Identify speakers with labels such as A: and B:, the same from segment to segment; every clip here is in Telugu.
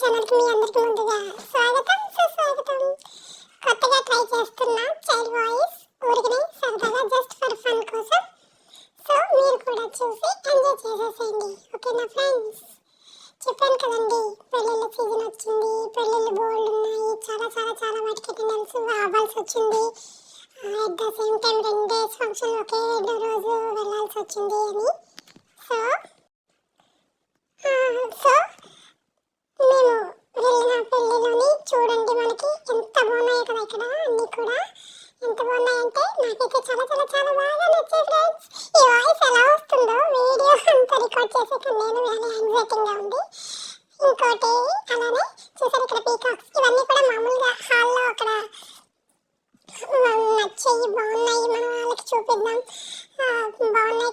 A: ఛానల్కి మీ అందరికీ ముందుగా స్వాగతం. సుస్వాగతం కొత్తగా ట్రై చేస్తున్న చైల్డ్ వాయిస్ ఊరికి సరదాగా జస్ట్ ఫర్ ఫన్ కోసం. సో మీరు కూడా చూసి ఎంజాయ్ చేసేసేయండి. ఓకేనా ఫ్రెండ్స్ చెప్పాను కదండి పెళ్ళిళ్ళ సీజన్ వచ్చింది. పెళ్ళిళ్ళు బోల్డ్ ఉన్నాయి. చాలా చాలా చాలా వాటికి అటెండెన్స్ అవ్వాల్సి వచ్చింది. అట్ ద సేమ్ టైం రెండు డేస్ ఫంక్షన్ ఒకే రెండు రోజు వెళ్ళాల్సి వచ్చింది అని. సో సో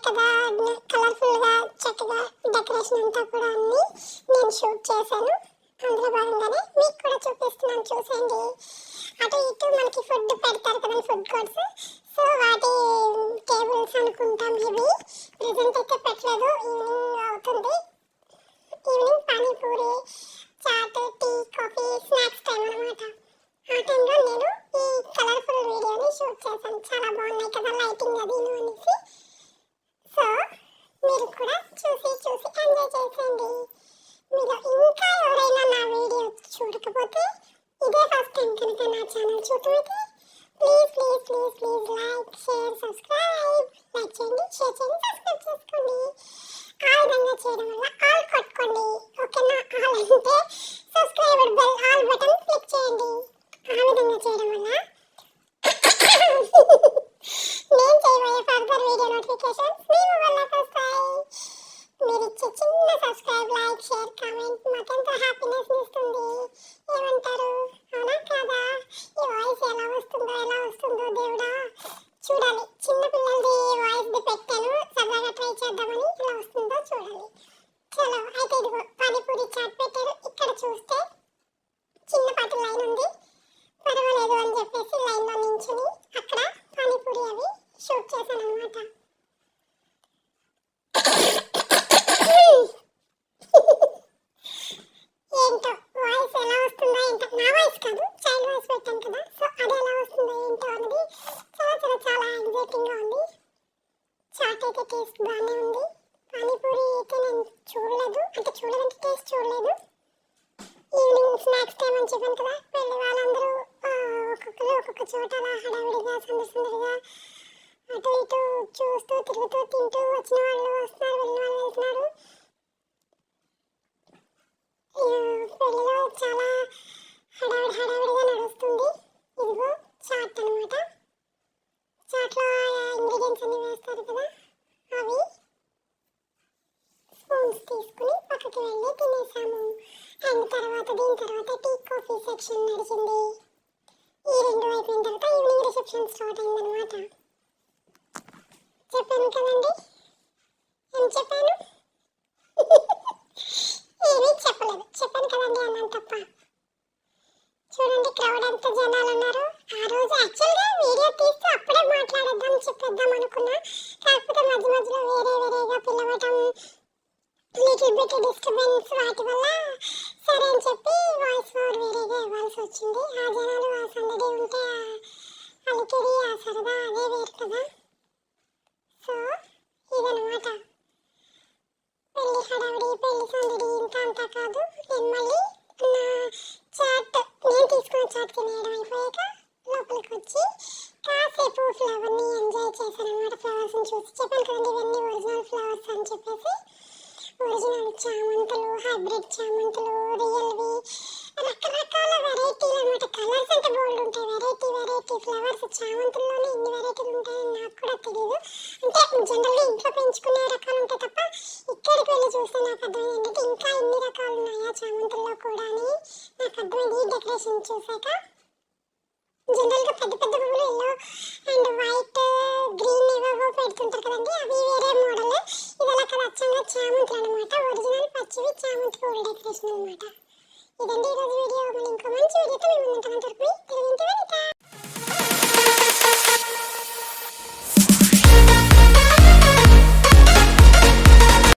A: చక్కగా కదా కలర్ఫుల్గా చక్కగా డెకరేషన్ అంతా కూడా అన్ని నేను షూట్ చేశాను. అందులో భాగంగానే మీకు కూడా చూపిస్తున్నాను చూసేయండి. అటు ఇటు మనకి ఫుడ్ పెడతారు కదా ఫుడ్ కోర్ట్స్ సో వాటి టేబుల్స్ అనుకుంటాం ఇవి. ప్రజెంట్ అయితే పెట్టలేదు ఈవినింగ్ అవుతుంది. Evening panipuri chaat tea coffee snacks time అనమాట ఆ టైంలో నేను ఈ కలర్ఫుల్ వీడియోని షూట్ చేశాను. చాలా బాగున్నాయి కదా లైటింగ్ అది అనేసి. సో మీరు కూడా చూసి చూసి ఎంజాయ్ చేసేయండి. మీరు ఇంకా ఎవరైనా నా వీడియో చూడకపోతే ఇదే ఫస్ట్ టైం కనుక నా channel చూడమైతే please please please please like share subscribe like చేయండి షేర్ చేయండి సబ్స్క్రైబ్ చేసుకోండి. ఆ విధంగా చేయడం వల్ల ఆల్ కొట్టుకోండి. ఓకేనా? ఆల్ అంటే subscribe bell all button click చేయండి ఆ విధంగా చేయడం వల్ల నేను చేయబోయే ఫర్దర్ వీడియో నోటిఫికేషన్స్ మీ మొబైల్లోకి వస్తాయి మీరు ఇచ్చే చిన్న సబ్స్క్రైబ్ లైక్ షేర్ కామెంట్ మాకెంతో హ్యాపీనెస్ ఇస్తుంది ఏమంటారు అవునా కాదా ఈ వాయిస్ ఎలా వస్తుందో ఎలా వస్తుందో దేవుడా. చూడాలి చిన్న పిల్లలది వాయిస్ ది పెట్టాను సరదాగా ట్రై చేద్దామని ఎలా వస్తుందో చూడాలి చలో అయితే ఇదిగో పానీపూరి చాట్ పెట్టారు. ఇక్కడ చూస్తే చిన్నపాటి లైన్ ఉంది. పర్వాలేదు అని చెప్పేసి లైన్లో నించుని అక్కడ పానీపూరి అవి షూట్ చేశాను అనమాట ఏంటో వాయిస్ ఎలా వస్తుందో ఏంటో నా వాయిస్ కాదు చైల్డ్ కదా. సో అది ఎలా వస్తుందో ఏంటో అనేది చాలా చాలా చాలా ఎగ్జైటింగ్గా ఉంది. చాట్ అయితే టేస్ట్ బాగానే ఉంది. పానీపూరి అయితే నేను చూడలేదు. అంటే చూడదంటే టేస్ట్ చూడలేదు. ఈవినింగ్ స్నాక్స్ టైం అని చెప్పాను కదా. వెళ్ళి వాళ్ళందరూ ఒక్కొక్కరు ఒక్కొక్క చోట అలా హడావిడిగా సందడి సందడిగా అటు ఇటు చూస్తూ తిరుగుతూ తింటూ వచ్చిన వాళ్ళు వస్తున్నారు వెళ్ళిన వాళ్ళు వెళ్తున్నారు. పెళ్ళిలో చాలా హడావిడి హడావిడిగా నడుస్తుంది ఇదిగో చాట్ అనమాట చాట్లో ఇంగ్రీడియంట్స్ అన్ని వేస్తారు కదా అవి స్పూన్స్ లోపలికి వెళ్ళి తినేసాము. అండ్ తర్వాత దీని తర్వాత టీ కాఫీ సెక్షన్ నడిచింది. ఈ రెండు అయిపోయిన తర్వాత ఈవినింగ్ రిసెప్షన్ స్టార్ట్ అయిందనమాట చెప్పాను కదండి? ఏం చెప్పాను? ఏమీ చెప్పలేదు. చెప్పాను కదండి అన్నాను తప్ప. చూడండి క్రౌడ్ ఎంత జనాలు ఉన్నారు ఆ రోజు యాక్చువల్గా వీడియో తీస్తే అప్పుడే మాట్లాడేద్దాం చెప్పేద్దాం అనుకున్నా. కాకపోతే మధ్య మధ్యలో వేరే వేరేగా పిల్లలు డిస్టర్బెన్స్ వాటి వల్ల సరే అని చెప్పి వాయిస్ ఓవర్ వేరేగా ఇవ్వాల్సి వచ్చింది. ఆ జనాలు ఆ సందడి ఉంటే ఆ అలికిడి ఆ సరదా అదే వేరు కదా. సో ఇదనమాట పెళ్ళి హడావిడి పెళ్ళి సందడి ఇంకా అంతా కాదు. నేను మళ్ళీ నా చాట్ నేను తీసుకున్న చాట్ తినేయడం అయిపోయాక లోపలికి వచ్చి కాసేపు ఫ్లవర్ని ఎంజాయ్ చేశాను అనమాట ఫ్లవర్స్ని చూసి చెప్పాను కదండి ఇవన్నీ ఒరిజినల్ ఫ్లవర్స్ అని చెప్పేసి. ఒరిజినల్ చామంతులు హైబ్రిడ్ చామంతులు రియల్వి రకరకాల వెరైటీలు అనమాట కలర్స్ అంటే బోల్డ్ ఉంటాయి. వెరైటీ వెరైటీ ఫ్లవర్స్ చామంతుల్లోనే ఇన్ని వెరైటీలు ఉంటాయని నాకు కూడా తెలియదు అంటే జనరల్గా ఇంట్లో పెంచుకునే రకాలు ఉంటాయి తప్ప ఇక్కడికి వెళ్ళి చూస్తే నాకు అర్థమైంది ఏంటంటే ఇంకా ఇన్ని రకాలు ఉన్నాయా చామంతుల్లో కూడా అని నాకు అర్థమైంది ఈ డెకరేషన్ చూసాక జనరల్గా పెద్ద పెద్ద పువ్వులు ఎల్లో అండ్ వైట్ గ్రీన్ ఏవేవో పెడుతుంటారు కదండి అవి వేరే మోడల్ ఇది అలా కదా అచ్చంగా చామంతులు అనమాట ఒరిజినల్ పచ్చివి చామంతి పువ్వుల డెకరేషన్ అనమాట ఇదండి ఈరోజు వీడియో మళ్ళీ ఇంకో మంచి వీడియోతో మేము